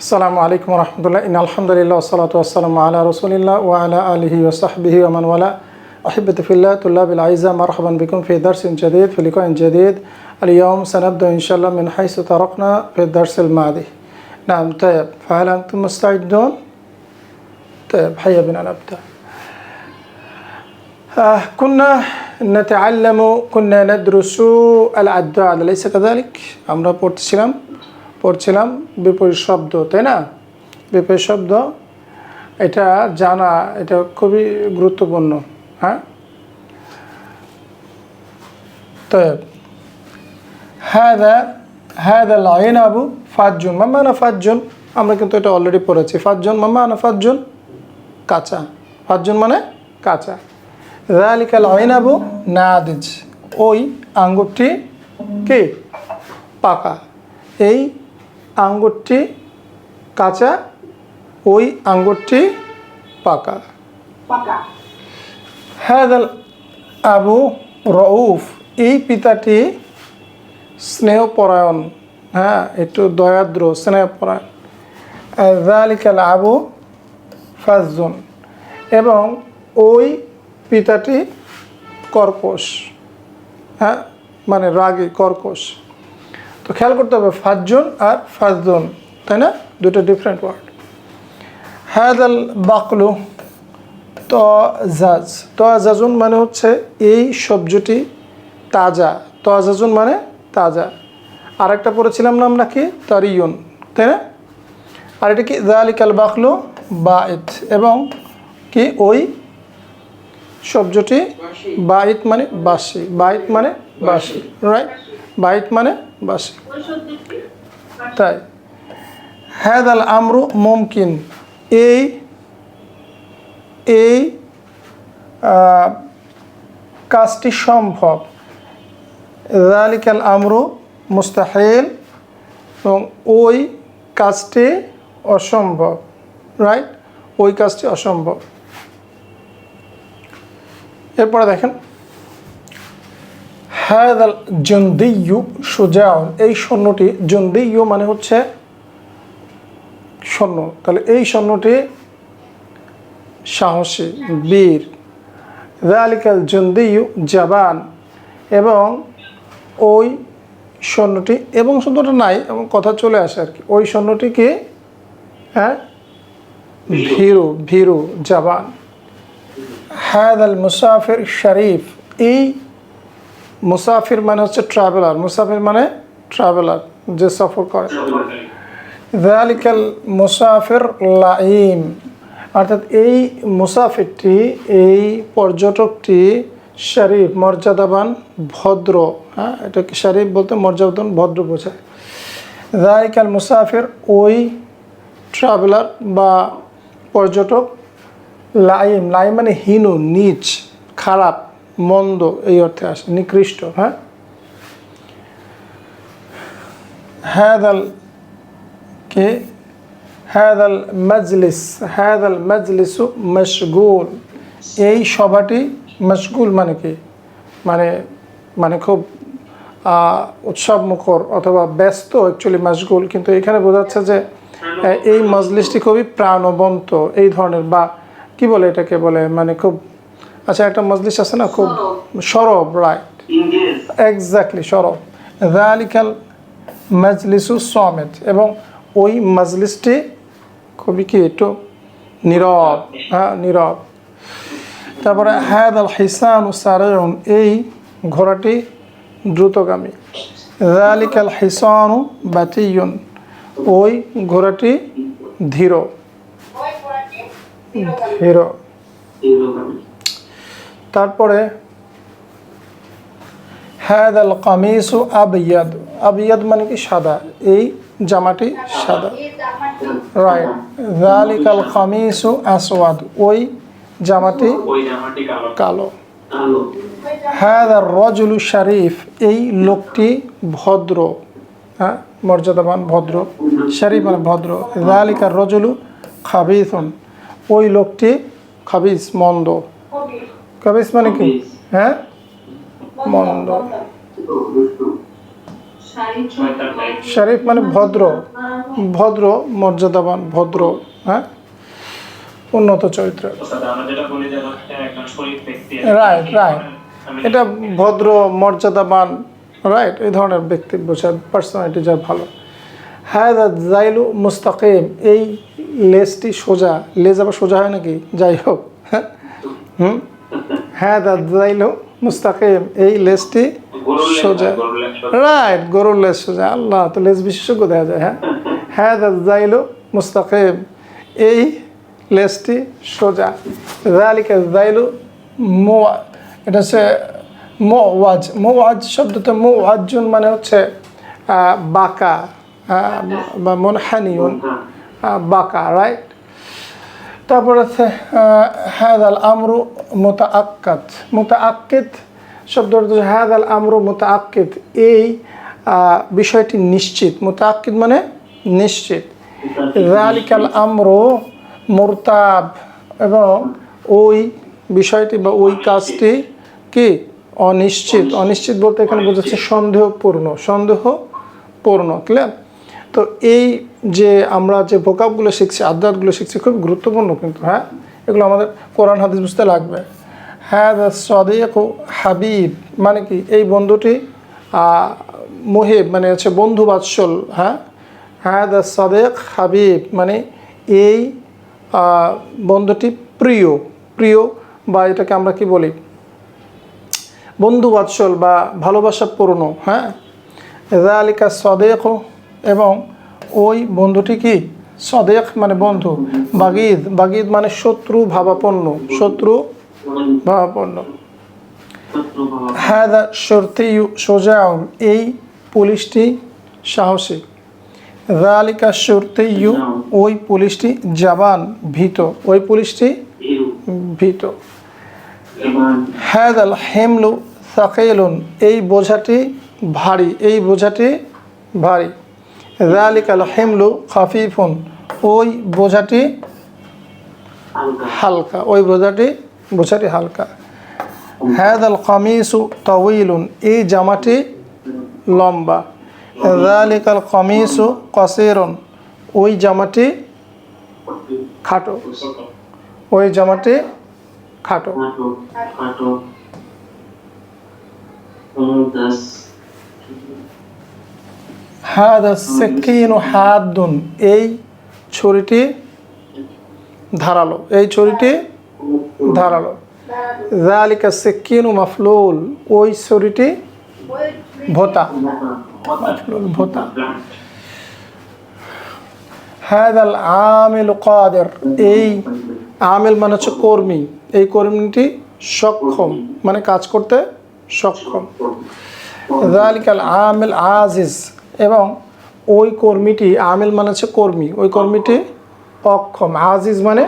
আসসালামু আলাইকুম রহমতুল্লাহ ইন আলহামদুলিল্লাহ সালাত আসসালাম আলা রসুলিল্লাহ ও আলা আলহি ওসাহবিহি ওমান ওয়ালা أحبة في الله طلاب الأعزاء مرحبا بكم في درس جديد في لقاء جديد اليوم سنبدأ إن شاء الله من حيث تركنا في الدرس الماضي نعم طيب فهل أنتم مستعدون؟ طيب هيا بنا نبدأ آه كنا نتعلم كنا ندرس الأعداد أليس كذلك؟ আমরা পড়ছিলাম পড়ছিলাম বিপরীত শব্দ, তাই না? বিপরীত শব্দ, এটা জানা, এটা খুবই গুরুত্বপূর্ণ হ্যাঁ? তো হ্যাঁ হ্যাঁ দা লাবু আবু ফাজুন মাম্মা না ফাজুন আমরা কিন্তু এটা অলরেডি পড়েছি। ফাজুন মাম্মা না ফাজুন কাঁচা। ফাজুন মানে কাঁচা। রালিকা লাইন আবু নাদিজ। ওই আঙ্গুরটি কি? পাকা। এই আঙ্গুরটি কাঁচা ওই আঙ্গুরটি পাকা। হ্যাদাল আবু রউফ এই পিতাটি স্নেহপরায়ণ হ্যাঁ একটু দয়াদ্র স্নেহপরায়ণ। জালিকাল আবু ফাজুন এবং ওই পিতাটি কর্কশ হ্যাঁ মানে রাগী কর্কশ। তো খেয়াল করতে হবে ফাজুন আর ফাজুন তাই না? দুটো ডিফারেন্ট ওয়ার্ড হ্যাদাল বাকলু ত জাজ তজাজ। তজাজুন মানে হচ্ছে এই সবজিটি তাজা। তজাজুন মানে তাজা। আরেকটা পড়েছিলাম না আমরা কি? তারিয়ন, তাই না? আর এটা কি? জালিকাল বাকলু বাইত এবং কি? ওই সবজিটি বাইত মানে বাসি বাইত মানে বাসি রাইট বাইত মানে বাসি। তাই। হ্যাদাল আমরু মুমকিন। এই এই কাজটি সম্ভব। জালিকাল আমরু মুস্তাহিল এবং ওই কাজটি অসম্ভব, রাইট? ওই কাজটি অসম্ভব। এরপরে দেখেন। হ্যাদাল জন্দিয়ু সুজাউন এই সৈন্যটি জন্দিয়ু মানে হচ্ছে সৈন্য তাহলে এই সৈন্যটি সাহসী, বীর। জালিকাল জন্দিয়ু জাবান। এবং ওই সৈন্যটি এবং শুধুটা নাই, এবং কথা চলে আসে আর কি। ওই সৈন্যটি কি? হ্যাঁ? ভীরু ভীরু জাবান। হ্যাদাল মুসাফির শরীফ। এই মুসাফির মানে হচ্ছে ট্রাভেলার মুসাফির মানে ট্রাভেলার যে সফর করে। জালিকাল মুসাফির লাইম অর্থাৎ এই মুসাফিরটি, এই পর্যটকটি শরীফ, মর্যাদাবান, ভদ্র হ্যাঁ এটাকে শরীফ বলতে মর্যাদাবান, ভদ্র বোঝায়। জালিকাল মুসাফির ওই ট্রাভেলার বা পর্যটক, লাইম লাইম মানে হীনু, নিচ, খারাপ। মন্দ এই অর্থে আসে, নিকৃষ্ট হ্যাঁ? হ্যাদাল কে? হ্যাদাল মজলিস হ্যাদাল মজলিসু মশগুল। এই সভাটি মশগুল মানে কি? মানে মানে খুব উৎসব মুখর অথবা ব্যস্ত অ্যাকচুয়ালি মশগুল, কিন্তু এখানে বোঝাচ্ছে যে এই মজলিসটি খুবই প্রাণবন্ত এই ধরনের বা, কি বলে এটাকে বলে? মানে খুব আচ্ছা একটা মজলিস আছে না খুব সরব রাইট এক্স্যাক্টলি সরব। জালিকাল মজলিসু সমেত এবং ওই মজলিসটি খুবই কি একটু নীরব হ্যাঁ নীরব। তারপরে হ্যাদ আল হিসান সারায়ন এই ঘোড়াটি দ্রুতগামী। জালিকাল হিসানু বাতিয়ুন ওই ঘোড়াটি ধীর। ধীর। তারপরে হ্যাদ আল কামিসু আবিয়াদ আবিয়াদ মানে কি? সাদা। এই জামাটি সাদা। রাইট জালিকাল কামিসু আসওয়াদ। ওই জামাটি ওই জামাটি কালো। আর রজুলু শরীফ। এই লোকটি ভদ্র। হ্যাঁ? মর্যাদাবান ভদ্র। শরীফ মানে ভদ্র। জালিকার রজুলু খাবিসুন। ওই লোকটি খাবিস মন্দ। কবি খাবিস মানে কি? হ্যাঁ? মন্দ। শরীফ মানে ভদ্র। ভদ্র মর্যাদাবান ভদ্র হ্যাঁ? উন্নত চরিত্র। যে রাইট রাইট এটা ভদ্র মর্যাদাবান রাইট এই ধরনের ব্যক্তি বোঝায় পার্সোনালিটি যার ভালো। হ্যাঁ জাইলু মুস্তাকিম এই লেজটি সোজা লেজ আবার সোজা হয় নাকি? যাই হোক হ্যাঁ? হুম? হ্যাঁ মুস্তাকিম, এই লেজ সোজা। রাইট গরুর লেজ সোজা। আল্লাহ, তো লেজ বিশেষজ্ঞ দেখা যায় হ্যাঁ? হ্যাঁ জাইলু মুস্তাকিম, এই লেজটি সোজা। জালিকা জাইলু মো এটা হচ্ছে মোয়াজ মোয়াজ শব্দটা মোয়াজুন মানে হচ্ছে বাঁকা বা মনহানিউন বাঁকা রাইট তারপর আছে হ্যাদ আল আমরু মোতা আক্কাত মোতা শব্দ হ্যাদ আল আমরু মোতা এই বিষয়টি নিশ্চিত। মোতা মানে নিশ্চিত। রালিকাল আমরু মোরতাব। এবং ওই বিষয়টি বা ওই কাজটি কি? অনিশ্চিত। অনিশ্চিত বলতে এখানে বোঝাচ্ছে সন্দেহপূর্ণ। সন্দেহপূর্ণ ক্লিয়ার তো এই যে আমরা যে ভোকাবগুলো শিখছি আদাতগুলো শিখছি খুব গুরুত্বপূর্ণ কিন্তু হ্যাঁ? এগুলো আমাদের কোরআন, হাদিস বুঝতে লাগবে। হ্যাঁ সদিক হাবিব মানে কি? এই বন্ধুটি মুহিব মানে হচ্ছে বন্ধু বাৎসল হ্যাঁ? হ্যাঁ দ্য সদেক হাবিব মানে এই বন্ধুটি প্রিয় প্রিয় বা এটাকে আমরা কি বলি? বন্ধু বাৎসল বা ভালোবাসাপূর্ণ হ্যাঁ? আলিকা সদেক এবং ওই বন্ধুটি কি? সদেক মানে বন্ধু। বাগিদ। বাগিদ মানে শত্রু ভাবাপন্ন। শত্রু ভাবাপন্ন। হ্যাঁ সর্তি সোজাউন। এই পুলিশটি সাহসী। রালিকা সর্তি ওই পুলিশটি জাবান ভীত। ওই পুলিশটি ভীত। হ্যাদাল হেমলু সাকেলুন। এই বোঝাটি ভারী। এই বোঝাটি ভারী। রালিকাল হেমলু খাফিফুন। ওই বোঝাটি হালকা, ওই বোঝাটি বোঝাটি হালকা। হ্যাদাল কামিসু তউইলুন এই জামাটি লম্বা। রালিকাল কামিসু কসিরুন, ওই জামাটি খাটো। ওই জামাটি খাটো। হাদা সেকিন হাদুন। এই ছুরিটি ধারালো, এই ছুরিটি ধারালো। জালিকা সেকিন মাফলুল, ওই ছুরিটি ভোতা। মাফলুল, ভোতা। হাদাল আমিল কাদের, এই আমিল মানে হচ্ছে কর্মী। এই কর্মীটি সক্ষম মানে কাজ করতে সক্ষম। জালিকাল আমিল আজিজ এবং ওই কর্মীটি আমিল মানে হচ্ছে কর্মী। ওই কর্মীটি অক্ষম। আজিজ মানে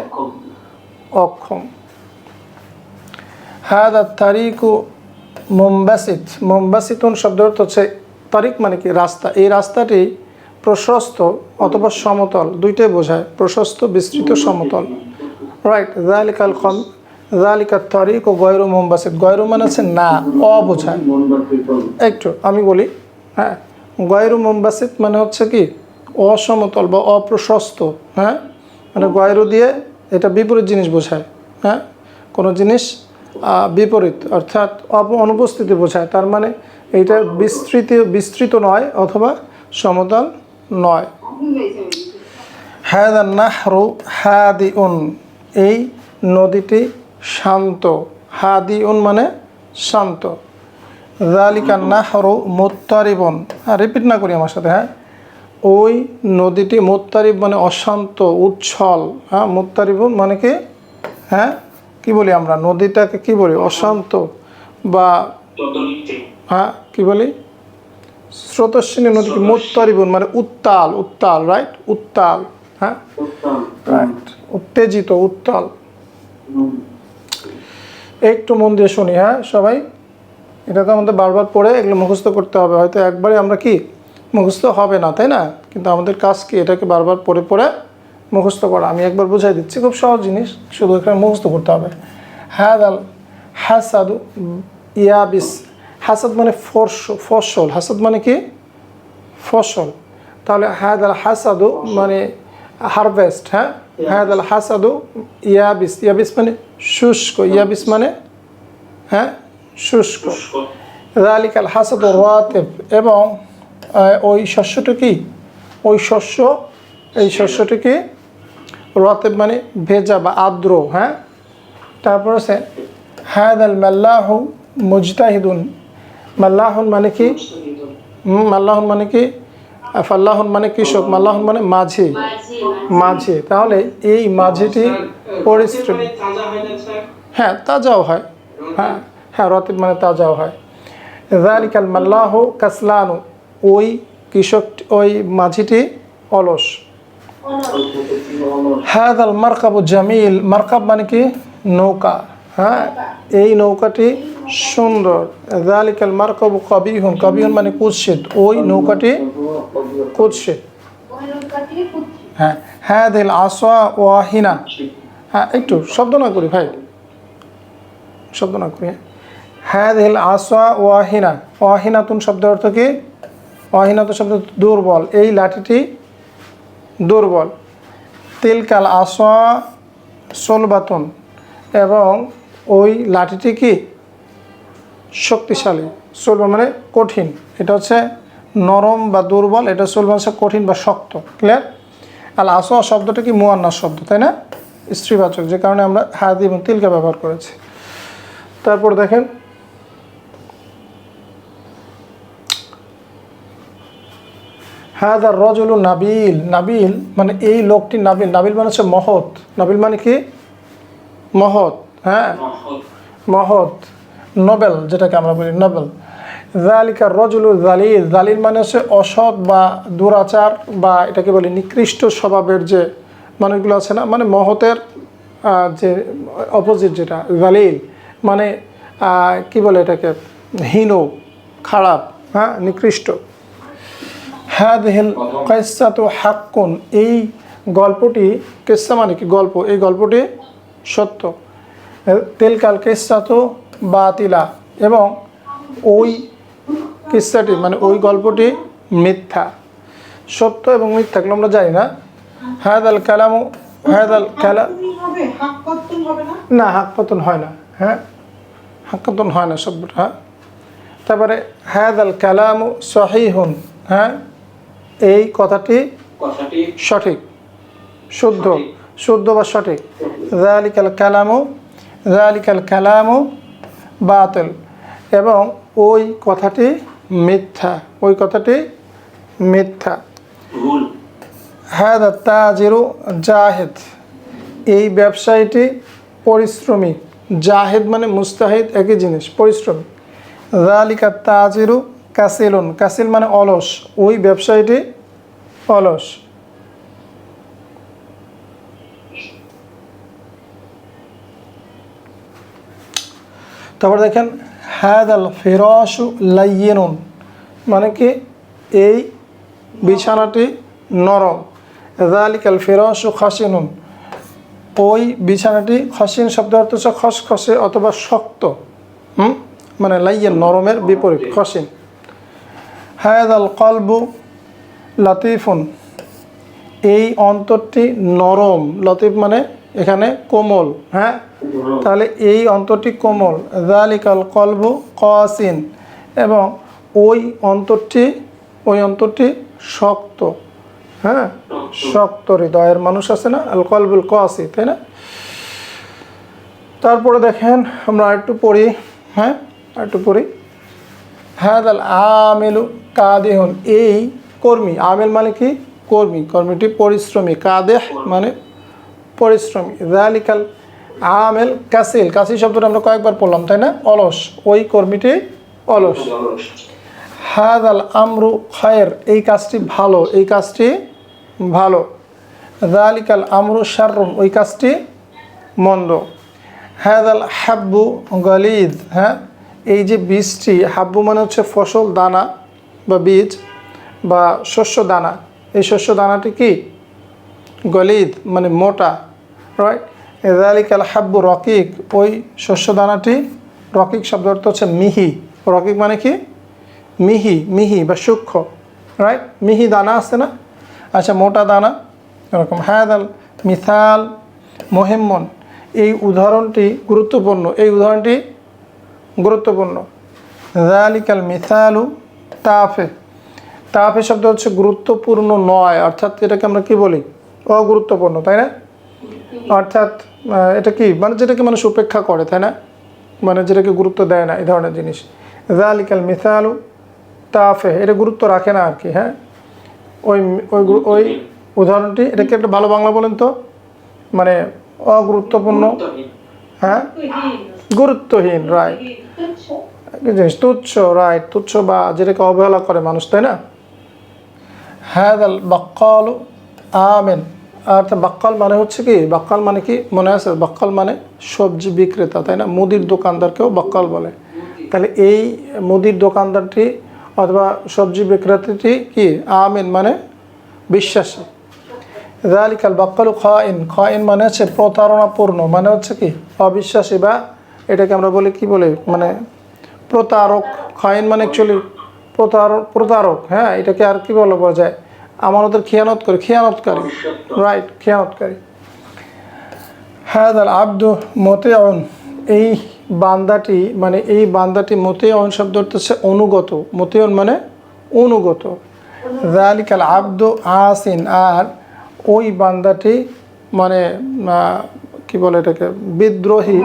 অক্ষম। হাদা তারিকু মুম্বাসিত। মুম্বাসিতুন শব্দ অর্থ হচ্ছে তারিক মানে কি? রাস্তা। এই রাস্তাটি প্রশস্ত অথবা সমতল। দুইটাই বোঝায়। প্রশস্ত, বিস্তৃত, সমতল। রাইট জালিকাল কম জালিকা তারিক ও গয়রু মুম্বাসিত। গয়রু মানে হচ্ছে না, অবোঝায়। একটু, আমি বলি হ্যাঁ? গয়রু মুম্বাসিত মানে হচ্ছে কি? অসমতল বা অপ্রশস্ত হ্যাঁ? মানে গয়রু দিয়ে এটা বিপরীত জিনিস বোঝায় হ্যাঁ? কোনো জিনিস বিপরীত, অর্থাৎ অপ- অনুপস্থিতি বোঝায়। তার মানে এইটা বিস্তৃত বিস্তৃত নয় অথবা সমতল নয়। হ্যাদা নাহরু হাদিউন, এই নদীটি শান্ত। হাদিউন মানে শান্ত। জালিকা নাহরু মুত্তারিবন হ্যাঁ রিপিট না করি আমার সাথে হ্যাঁ। ওই নদীটি মুত্তারিব মানে অশান্ত উচ্ছল। হ্যাঁ মুত্তারিবন মানে কি? হ্যাঁ কি বলি আমরা? নদীটাকে কি বলি? অশান্ত বা হ্যাঁ কি বলি? স্রোতস্বিনী নদীকে মুত্তারিবন মানে উত্তাল উত্তাল রাইট উত্তাল হ্যাঁ। রাইট উত্তেজিত উত্তাল। একটু মন দিয়ে শুনি হ্যাঁ সবাই। এটা তো আমাদের বারবার পড়ে, এগুলো মুখস্থ করতে হবে। হয়তো একবারে আমরা কি, মুখস্থ হবে না, তাই না? কিন্তু আমাদের কাজ কি, এটাকে বারবার পড়ে পড়ে মুখস্থ করা। আমি একবার বুঝাই দিচ্ছি, খুব সহজ জিনিস, শুধু এখানে মুখস্থ করতে হবে। হ্যাঁ দাল হাসাদু ইয়াবিস। হাসাদ মানে ফর্স ফসল। হাসাদ মানে কি? ফসল। তাহলে হায়াদ আল হাসাদু মানে হারভেস্ট হ্যাঁ? হায়াদ আল হাসাদু ইয়াবিস। ইয়াবিস মানে শুষ্ক। ইয়াবিস মানে হ্যাঁ? শুষ্ক। শুষ্ক। রালিক আল হাসাদু রাতেব এবং ওই শস্যটি কি? ওই শস্য এই শস্যটি কি? রাতেব মানে ভেজা বা আর্দ্র হ্যাঁ? তারপর আছে হায়াদ আল মাল্লাহ মুজতাহিদুন। মাল্লাহুন মানে কি? মাল্লাহুন মানে কি? ফাল্লাহুন মানে কৃষক মাল্লাহুন মানে মাঝি। মাঝি তাহলে এই মাঝিটি পরিশ্রম। হয় না হ্যাঁ তাজাও হয়। হ্যাঁ। হ্যাঁ রতিব মানে তাজাও হয়। জালিকাল মাল্লাহ কাসলানু, ওই কৃষক, ওই মাঝিটি অলস। হাদ আল মারকাবু জামিল, মারকাব মানে কি? নৌকা হ্যাঁ? এই নৌকাটি সুন্দর। জালিকাল মারকাবু কবিহুন কবিহুন মানে কুৎসিত, ওই নৌকাটি কুৎসিত। হ্যাঁ হ্যাঁ দিল আসা ওয়াহিনা। হ্যাঁ একটু শব্দ না করি ভাই। শব্দ না করি হ্যাঁ। দিল আসা ওয়াহিনা। ওয়াহিনাতুন শব্দের অর্থ কি? ওয়াহিনাতুন শব্দ দুর্বল। এই লাঠিটি দুর্বল। তিলকাল আসা সোলবাতুন। এবং ওই লাঠিটি কি? শক্তিশালী। সোলবা মানে কঠিন। এটা হচ্ছে নরম বা দুর্বল, এটা সোলবা হচ্ছে কঠিন বা শক্ত। ক্লিয়ার আল আসোয়া শব্দটা কি? মুয়ান্নাস শব্দ, তাই না? স্ত্রীবাচক, যে কারণে আমরা হাদি এবং তিলকে ব্যবহার করেছি। তারপর দেখেন হাদার রজুলু নাবিল নাবিল মানে এই লোকটি নাবিল নাবিল মানে হচ্ছে মহৎ। নাবিল মানে কি? মহৎ হ্যাঁ? মহৎ। নোবেল, যেটাকে আমরা বলি নোবেল। জালিকা রজুলু জালিল জালিল মানে হচ্ছে অসৎ বা দুরাচার বা এটাকে বলি নিকৃষ্ট স্বভাবের যে মানুষগুলো আছে না মানে মহতের যে অপোজিট যেটা, জালিল। মানে কি বলে এটাকে? হীন, খারাপ হ্যাঁ? নিকৃষ্ট। হ্যাঁ দেহেল কেসা তো হাক্কুন। এই গল্পটি কেসা মানে কি গল্প? এই গল্পটি সত্য। তেলকাল কেসা তো বাতিলা এবং ওই কিস্সাটি মানে ওই গল্পটি মিথ্যা। সত্য এবং মিথ্যা এগুলো আমরা জানি না। হায়দ আল কালামু হায়দ আল কালা না না হাক পতন হয় না। হ্যাঁ? হাক পতন হয় না শব্দটা। হ্যাঁ তারপরে হায়দ আল কালামু সহিহুন। হ্যাঁ? এই কথাটি সঠিক শুদ্ধ শুদ্ধ বা সঠিক। জালিকাল কালামু জালিকাল কালামু বাতিল। এবং ওই কথাটি মিথ্যা ওই কথাটি মিথ্যা। হ্যাঁ তাজিরু জাহেদ। এই ব্যবসায়ীটি পরিশ্রমী। জাহেদ মানে মুস্তাহিদ একই জিনিস পরিশ্রমী। জালিকা তাজিরু কাসিলুন, কাসিল মানে অলস, ওই ব্যবসায়ীটি অলস। তারপর দেখেন হ্যাদ আল ফিরাসু লাইয়েনুন মানে কি এই বিছানাটি নরম। জালিক আল ফিরাসু খাসিনুন, ওই বিছানাটি খসিন শব্দ অর্থ খসখসে অথবা শক্ত, হুম? মানে লাইয়েন, নরমের বিপরীত, খসিন। হায়াদ আল কলবু লতিফুন। এই অন্তরটি নরম। লতিফ মানে এখানে কোমল হ্যাঁ? তাহলে এই অন্তরটি কোমল। জালিকাল কলবু কসিন। এবং ওই অন্তরটি ওই অন্তরটি শক্ত হ্যাঁ? শক্ত হৃদয়ের মানুষ আছে না? আল কলবুল কসি, তাই না? তারপরে দেখেন, আমরা একটু পড়ি হ্যাঁ? একটু পড়ি। হ্যাঁ আল আমেলু কাদেহন, এই কর্মী, আমেল মানে কি? কর্মী, কর্মীটি পরিশ্রমী, কাদেহ মানে পরিশ্রমী। জালিকাল আমেল কাসিল কাসিল শব্দটা আমরা কয়েকবার পড়লাম, তাই না? অলস, ওই কর্মীটি অলস। হাদ আল আমরু খায়ের, এই কাজটি ভালো, এই কাজটি ভালো। জালিকাল আমরু শাররুন, ওই কাজটি মন্দ। হ্যাদ আল হাব্বু গলিদ হ্যাঁ? এই যে বীজটি হাব্বু মানে হচ্ছে ফসল, দানা বা বীজ বা শস্য দানা। এই শস্য দানাটি কি? গলিদ মানে মোটা রাইট এদালিক আল হাব্বু রকিক। ওই শস্য দানাটি, রকিক শব্দ অর্থ হচ্ছে মিহি। রকিক মানে কি? মিহি মিহি বা সূক্ষ্ম রাইট মিহি দানা আছে না? আচ্ছা মোটা দানা, এরকম। হ্যাদাল মিসাল মোহেম্মন। এই উদাহরণটি গুরুত্বপূর্ণ। এই উদাহরণটি গুরুত্বপূর্ণ। জালিকাল মিসালু তাফে। তাফে শব্দ হচ্ছে গুরুত্বপূর্ণ নয় অর্থাৎ এটাকে আমরা কি বলি? অগুরুত্বপূর্ণ তাই না? অর্থাৎ এটা কি? মানে যেটাকে মানুষ উপেক্ষা করে তাই না? মানে যেটাকে গুরুত্ব দেয় না এই ধরনের জিনিস। জালিকাল মিসালু তাফে। এটা গুরুত্ব রাখে না আর কি হ্যাঁ? ওই ওই ওই উদাহরণটি এটাকে একটা ভালো বাংলা বলেন তো? মানে অগুরুত্বপূর্ণ হ্যাঁ? গুরুত্বহীন রাইট জিনিস, তুচ্ছ রাইট তুচ্ছ বা যেটাকে অবহেলা করে মানুষ, তাই না? হ্যাঁ বাক্কাল আমেন। অর্থাৎ বাক্কাল মানে হচ্ছে কি? বাক্কাল মানে কি? মনে আছে? বাক্কাল মানে সবজি বিক্রেতা, তাই না? মুদির দোকানদারকেও বাক্কাল বলে। তাহলে এই মুদির দোকানদারটি অথবা সবজি বিক্রেতাটি কি? আমিন মানে বিশ্বাসী। জালিকাল বাক্কালু খাইন খাইন মানে হচ্ছে প্রতারণাপূর্ণ মানে হচ্ছে কি? অবিশ্বাসী বা এটাকে আমরা বলি, কি বলে মানে প্রতারক, খাইন মানে অ্যাকচুয়ালি প্রতারক প্রতারক হ্যাঁ এটাকে আর কি বলা বলা যায়? আমানতের খেয়ানত করে খেয়ানতকারী রাইট খেয়ানতকারী। হ্যাঁ দাল আব্দু মতেয়ন, এই বান্দাটি মানে এই বান্দাটি মতেয়ন শব্দ হচ্ছে অনুগত। মতেয়ন মানে অনুগত। জালিকাল আব্দু আসিন, আর ওই বান্দাটি মানে কি বলে এটাকে, বিদ্রোহী।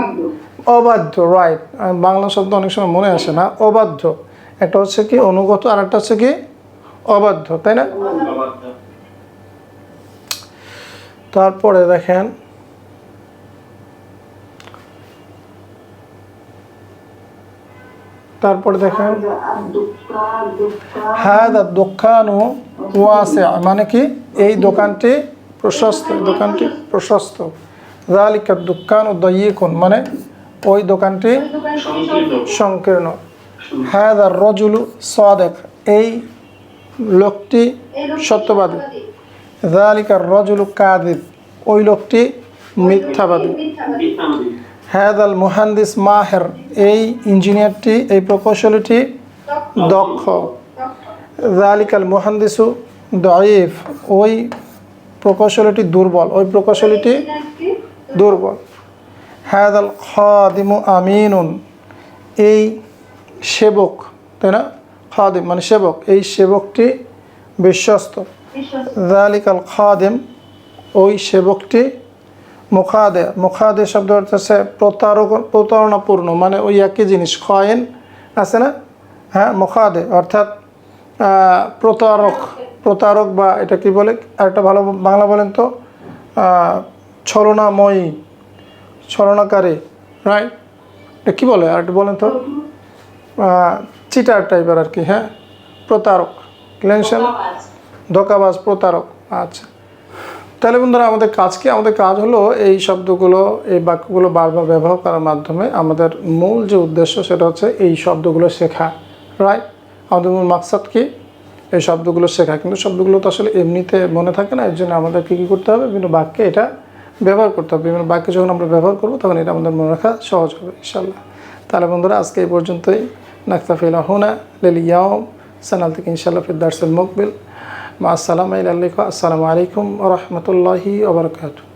অবাধ্য রাইট বাংলা শব্দ অনেক সময় মনে আসে না, অবাধ্য। একটা হচ্ছে কি অনুগত আর একটা হচ্ছে কি অবাধ্য, তাই না? তারপরে দেখেন তারপরে দেখেন হ্যাঁ দোকানও ওয়াসে মানে কি এই দোকানটি প্রশস্ত দোকানটি প্রশস্ত। জালিকা দোকান ও দইয়েকুন মানে ওই দোকানটি সংকীর্ণ। সংকীর্ণ হ্যাঁ রজুলু সদেক, এই লোকটি সত্যবাদী। জালিকার রজুলু কাদিব ওই লোকটি মিথ্যাবাদী। মিথ্যাবাদী হ্যাদাল মুহান্দিস মাহের, এই ইঞ্জিনিয়ারটি, এই প্রকৌশলীটি দক্ষ। জালিকাল মুহান্দিসু দয়েফ ওই প্রকৌশলীটি দুর্বল, ওই প্রকৌশলীটি দুর্বল। হ্যাদাল খাদিমু আমিনুন। এই সেবক তাই না? খাদিম মানে সেবক। এই সেবকটি বিশ্বস্ত। জালিকাল খাদিম ওই সেবকটি মুখাদে। মুখাদে শব্দ অর্থ হচ্ছে প্রতারক প্রতারণাপূর্ণ মানে ওই একই জিনিস খয়েন আছে না? হ্যাঁ মুখাদে অর্থাৎ প্রতারক। প্রতারক বা এটা কি বলে? আরেকটা ভালো বাংলা বলেন তো ছলনাময়ী। ছলনাকারী রাইট এটা কী বলে? আর বলেন তো। চিটার টাইপের আর কি হ্যাঁ? প্রতারক। ক্লেনশন ধোকাবাজ। প্রতারক। আচ্ছা। তাহলে বন্ধুরা আমাদের কাজ কি? আমাদের কাজ হলো এই শব্দগুলো এই বাক্যগুলো বারবার ব্যবহার করার মাধ্যমে আমাদের মূল যে উদ্দেশ্য সেটা হচ্ছে এই শব্দগুলো শেখা রাইট আমাদের মূল মাকসাদ কি? এই শব্দগুলো শেখা। কিন্তু শব্দগুলো তো আসলে এমনিতে মনে থাকে না এর জন্য আমাদের কী কী করতে হবে? বিভিন্ন বাক্যে এটা ব্যবহার করতে হবে। এবং বাক্য যখন আমরা ব্যবহার করব, তখন এটা আমাদের মনে রাখা সহজ হবে ইনশাল্লাহ তাহলে বন্ধুরা, আজকে এই পর্যন্তই। নাকতাফিলা হুনা লিলিয়াম সানাল থেকে ইনশাল্লাহ ফির দার্সুল মকবিল। মা আসসালাম আসসালামু আলাইকুম রহমতুল্লাহি ওবরকাতু